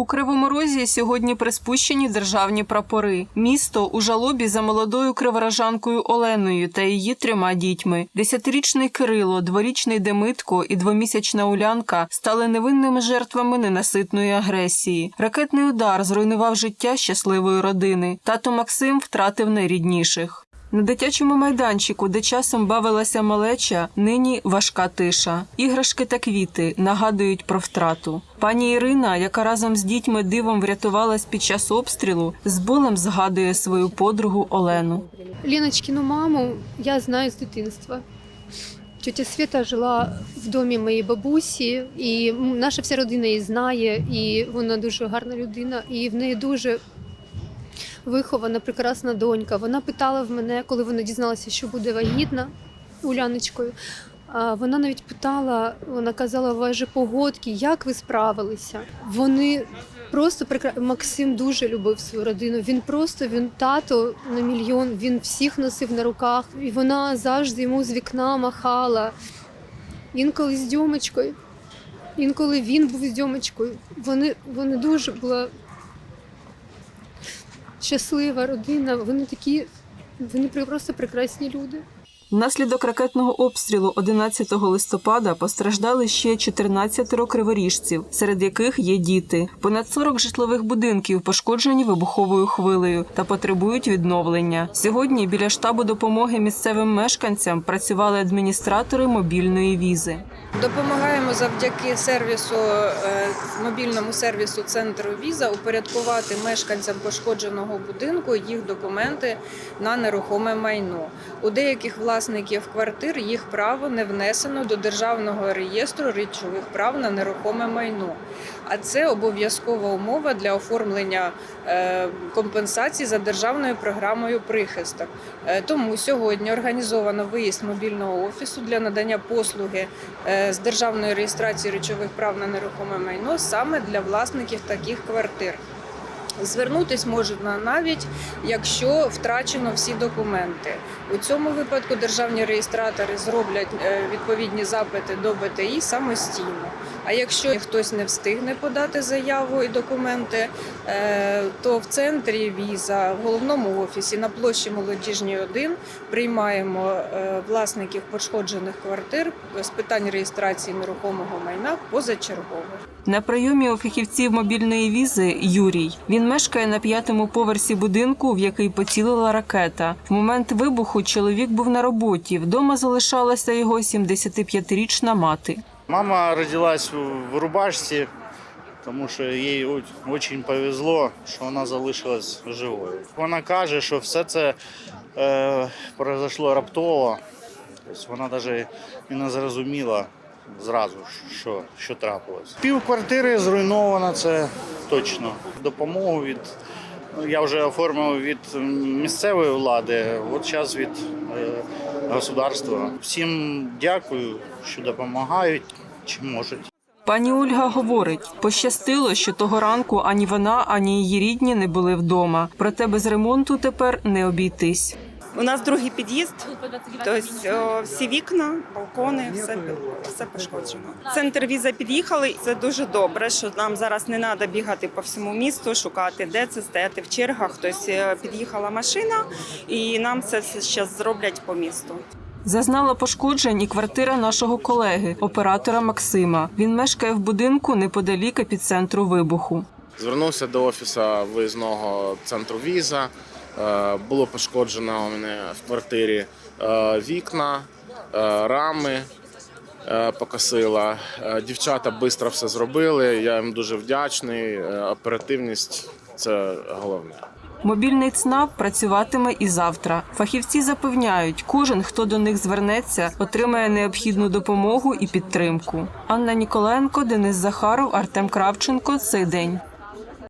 У Кривому Розі сьогодні приспущені державні прапори. Місто у жалобі за молодою криворожанкою Оленою та її трьома дітьми. Десятирічний Кирило, дворічний Демитко і двомісячна Улянка стали невинними жертвами ненаситної агресії. Ракетний удар зруйнував життя щасливої родини. Тато Максим втратив найрідніших. На дитячому майданчику, де часом бавилася малеча, нині важка тиша. Іграшки та квіти нагадують про втрату. Пані Ірина, яка разом з дітьми дивом врятувалась під час обстрілу, з болем згадує свою подругу Олену. Леночкину маму я знаю з дитинства. Тетя Свята жила в домі моєї бабусі, і наша вся родина її знає, і вона дуже гарна людина, і в неї дуже вихована, прекрасна донька. Вона питала в мене, коли вона дізналася, що буде вагітна Уляночкою. Вона навіть питала, вона казала, же погодки, як ви справилися? Вони просто прекра... Максим дуже любив свою родину. Він просто він тато на мільйон. Він всіх носив на руках, і вона завжди йому з вікна махала. Інколи з дьомочкою, інколи він був з дьомочкою. Вони, вони дуже була щаслива родина. Вони такі, вони просто прекрасні люди. Внаслідок ракетного обстрілу 11 листопада постраждали ще 14 криворіжців, серед яких є діти. Понад 40 житлових будинків пошкоджені вибуховою хвилею та потребують відновлення. Сьогодні біля штабу допомоги місцевим мешканцям працювали адміністратори мобільної візи. Допомагаємо завдяки сервісу е, мобільному сервісу центру віза упорядкувати мешканцям пошкодженого будинку їх документи на нерухоме майно. У деяких власників квартир їх право не внесено до державного реєстру речових прав на нерухоме майно. А це обов'язкова умова для оформлення е, компенсацій за державною програмою прихисток. Е, Тому сьогодні організовано виїзд мобільного офісу для надання послуги з державної реєстрації речових прав на нерухоме майно саме для власників таких квартир. Звернутись можна навіть якщо втрачено всі документи. У цьому випадку державні реєстратори зроблять е, відповідні запити до БТІ самостійно. А якщо хтось не встигне подати заяву і документи, е, то в центрі віза в головному офісі на площі Молодіжній 1 приймаємо е, власників пошкоджених квартир з питань реєстрації нерухомого майна позачергово. На прийомі у фахівців мобільної візи Юрій. Він мешкає на п'ятому поверсі будинку, в який поцілила ракета. В момент вибуху чоловік був на роботі. Вдома залишалася його 75-річна мати. Мама родилась в рубашці, тому що їй дуже повезло, що вона залишилась живою. Вона каже, що все це е, произошло раптово. Тобто вона навіть і не зрозуміла зразу, що, що трапилось. Пів квартири зруйновано, це точно. Допомогу від ну, я вже оформив від місцевої влади, от зараз від е, государства. Всім дякую, що допомагають, чи можуть. Пані Ольга говорить: пощастило, що того ранку ані вона, ані її рідні не були вдома. Проте без ремонту тепер не обійтись. У нас другий під'їзд, тобто всі вікна, балкони, все, все пошкоджено. Центр віза під'їхали. Це дуже добре, що нам зараз не треба бігати по всьому місту, шукати, де це стояти в чергах. Тобто е, під'їхала машина, і нам це все зараз зроблять по місту. Зазнала пошкоджень і квартира нашого колеги, оператора Максима. Він мешкає в будинку неподалік епіцентру вибуху. Звернувся до офісу виїзного центру віза. Е, Було пошкоджено у мене в квартирі е, вікна, е, рами покосила. Дівчата швидко все зробили. Я їм дуже вдячний. Оперативність це головне. Мобільний ЦНАП працюватиме і завтра. Фахівці запевняють, кожен, хто до них звернеться, отримає необхідну допомогу і підтримку. Анна Ніколенко, Денис Захаров, Артем Кравченко. Цей день.